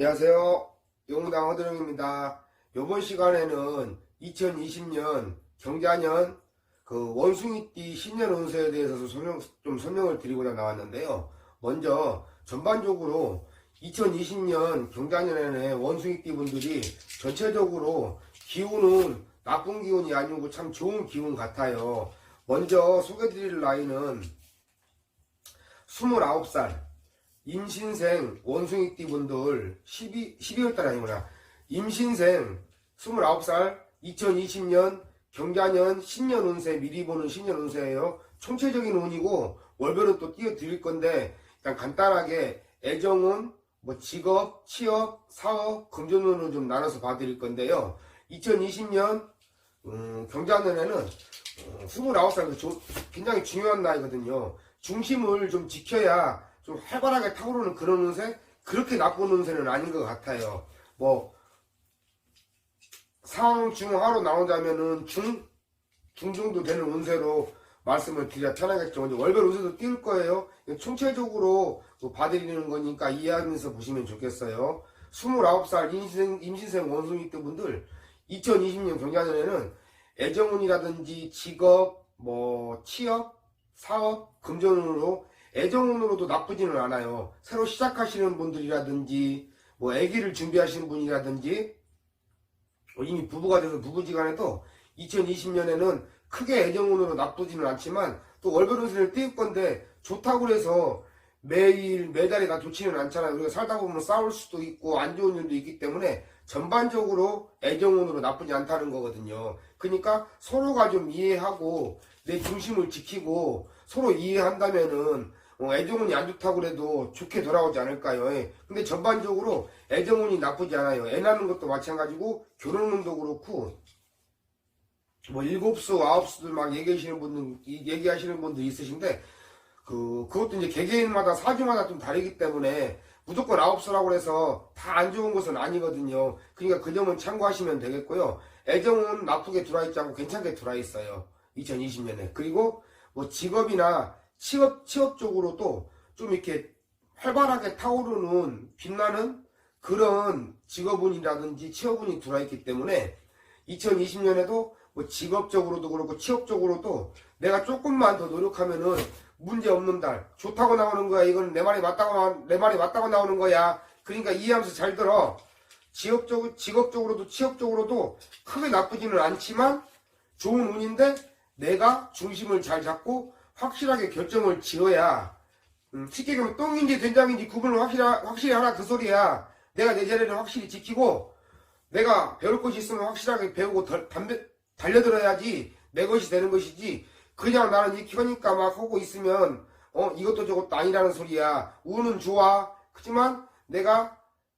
안녕하세요. 용당 허드령입니다. 이번 시간에는 2020년 경자년 그 원숭이띠 신년 운세에 대해서 설명, 좀 설명을 드리고자 나왔는데요. 먼저 전반적으로 2020년 경자년에는 원숭이띠 분들이 전체적으로 기운은 나쁜 기운이 아니고 참 좋은 기운 같아요. 먼저 소개드릴 나이는 29살 임신생 원숭이띠 분들 12, 12월달 아니구나 임신생 29살 2020년 경자년 신년 운세 미리 보는 신년 운세예요. 총체적인 운이고 월별은 또 띄워 드릴 건데 일단 간단하게 애정운 뭐 직업 취업 사업 금전운을 좀 나눠서 봐드릴 건데요. 2020년 음, 경자년에는 어, 29살 굉장히 중요한 나이거든요. 중심을 좀 지켜야 좀 활발하게 타오르는 그런 운세? 그렇게 나쁜 운세는 아닌 것 같아요. 뭐, 상, 중, 하로 나오자면은 중, 중 정도 되는 운세로 말씀을 드려야 편하겠죠. 월별 운세도 띄울 거예요. 총체적으로 뭐 봐드리는 거니까 이해하면서 보시면 좋겠어요. 29살 임신, 임신생 원숭이 때 분들 2020년 경자년에는 애정운이라든지 직업, 뭐, 취업, 사업, 금전운으로 애정운으로도 나쁘지는 않아요. 새로 시작하시는 분들이라든지 뭐 아기를 준비하시는 분이라든지 뭐 이미 부부가 돼서 부부지간에도 2020년에는 크게 애정운으로 나쁘지는 않지만 또 월별 운세를 띄울 건데 좋다고 해서 매일 매달이 다 좋지는 않잖아요. 우리가 살다 보면 싸울 수도 있고 안 좋은 일도 있기 때문에 전반적으로 애정운으로 나쁘지 않다는 거거든요. 그러니까 서로가 좀 이해하고 내 중심을 지키고 서로 이해한다면은 어, 애정운이 안 좋다고 그래도 좋게 돌아오지 않을까요? 예. 근데 전반적으로 애정운이 나쁘지 않아요. 애 낳는 것도 마찬가지고 결혼운도 그렇고 뭐 일곱 수 아홉 수들 막 얘기하시는 분들 이- 얘기하시는 분들 있으신데 그 그것도 이제 개개인마다 사주마다 좀 다르기 때문에 무조건 아홉 수라고 해서 다 안 좋은 것은 아니거든요. 그러니까 그 점은 참고하시면 되겠고요. 애정은 나쁘게 들어와 있지 않고 괜찮게 들어와 있어요. 2020년에. 그리고 뭐 직업이나 취업, 취업 쪽으로도 좀 이렇게 활발하게 타오르는, 빛나는 그런 직업운이라든지 취업운이 들어있기 때문에 2020년에도 뭐 직업적으로도 그렇고 취업적으로도 내가 조금만 더 노력하면은 문제 없는 달. 좋다고 나오는 거야. 이건 내 말이 맞다고, 나- 내 말이 맞다고 나오는 거야. 그러니까 이해하면서 잘 들어. 직업적, 직업적으로도 취업적으로도 크게 나쁘지는 않지만 좋은 운인데 내가 중심을 잘 잡고 확실하게 결정을 지어야 음, 쉽게 얘기하면 똥인지 된장인지 구분을 확실히, 확실히 하라 그 소리야. 내가 내 자리를 확실히 지키고 내가 배울 것이 있으면 확실하게 배우고 덜, 담배, 달려들어야지 내 것이 되는 것이지 그냥 나는 이렇게 하니까 막 하고 있으면 어 이것도 저것도 아니라는 소리야. 운은 좋아. 그렇지만 내가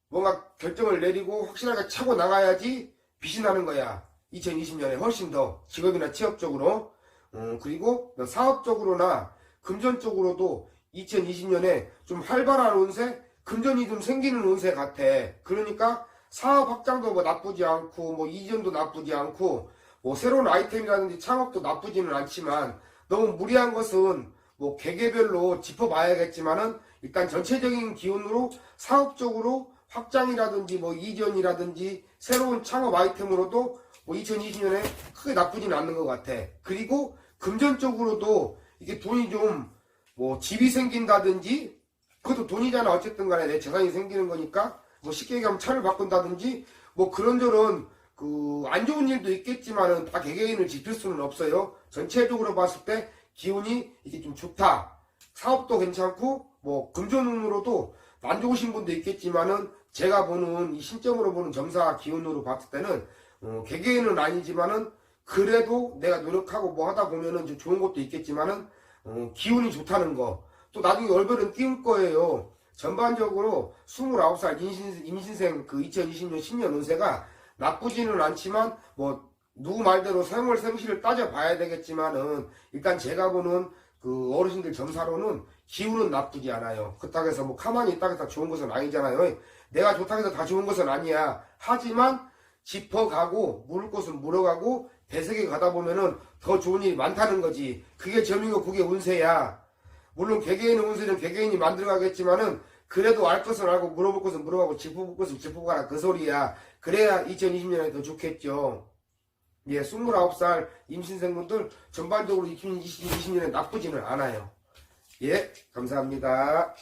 뭔가 결정을 내리고 확실하게 차고 나가야지 빛이 나는 거야. 2020년에 훨씬 더 직업이나 취업적으로 어, 그리고 사업적으로나 금전적으로도 2020년에 좀 활발한 운세, 금전이 좀 생기는 운세 같아. 그러니까 사업 확장도 뭐 나쁘지 않고 뭐 이전도 나쁘지 않고 뭐 새로운 아이템이라든지 창업도 나쁘지는 않지만 너무 무리한 것은 뭐 개개별로 짚어봐야겠지만은 일단 전체적인 기운으로 사업적으로 확장이라든지 뭐 이전이라든지 새로운 창업 아이템으로도 뭐 2020년에 크게 나쁘지는 않는 것 같아. 그리고 금전적으로도 이게 돈이 좀 뭐 집이 생긴다든지 그것도 돈이잖아 어쨌든 간에 내 재산이 생기는 거니까 뭐 쉽게 얘기하면 차를 바꾼다든지 뭐 그런저런 그 안 좋은 일도 있겠지만은 다 개개인을 짚을 수는 없어요. 전체적으로 봤을 때 기운이 이게 좀 좋다. 사업도 괜찮고 뭐 금전운으로도 안 좋으신 분도 있겠지만은 제가 보는 이 신점으로 보는 점사 기운으로 봤을 때는 어, 개개인은 아니지만은 그래도 내가 노력하고 뭐 하다 보면은 좀 좋은 것도 있겠지만은 어, 기운이 좋다는 거. 또 나중에 월별은 띄울 거예요. 전반적으로 29살 임신, 임신생 그 2020년 신년 운세가 나쁘지는 않지만 뭐 누구 말대로 생월 생시를 따져봐야 되겠지만은 일단 제가 보는 그 어르신들 점사로는 기운은 나쁘지 않아요. 해서 뭐 가만히 있다가 다 좋은 것은 아니잖아요. 내가 좋다고 해서 다 좋은 것은 아니야. 하지만 짚어가고 물을 곳은 물어가고 대세계 가다 보면은 더 좋은 일이 많다는 거지. 그게 점이고 그게 운세야. 물론 개개인의 운세는 개개인이 만들어가겠지만은 그래도 알 것은 알고 물어볼 것은 물어보고 짚어볼 것은 짚어보라 그 소리야. 그래야 2020년에 더 좋겠죠. 예, 29살 임신생분들 전반적으로 2020년에 나쁘지는 않아요. 예, 감사합니다.